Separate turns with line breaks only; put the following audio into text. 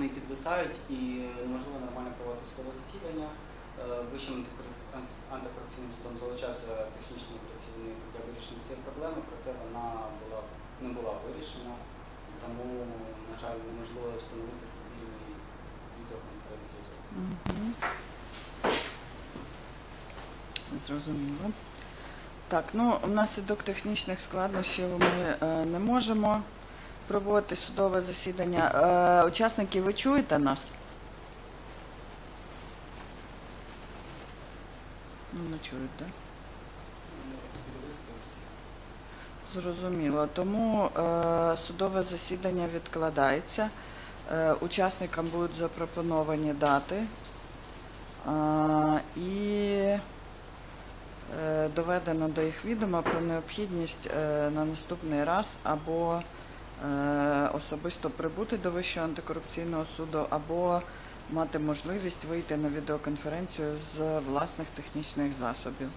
вони підвисають і неможливо нормально проводити судове засідання. Е, Вищим антикор- антикорупційним судом залучався технічний працівник для вирішення цієї проблеми, проте вона була не була вирішена, тому, на жаль, неможливо встановити стабільний відеоконференцію.
Мгм. Зрозуміло. Так, ну внаслідок технічних складнощів ми е, не можемо проводити судове засідання. Е, учасники, ви чуєте нас? Ну, не чують, так? Зрозуміло. Тому е, судове засідання відкладається. Е, учасникам будуть запропоновані дати. Е, і е, доведено до їх відома про необхідність е, на наступний раз або особисто прибути до Вищого антикорупційного суду, або мати можливість вийти на відеоконференцію з власних технічних засобів.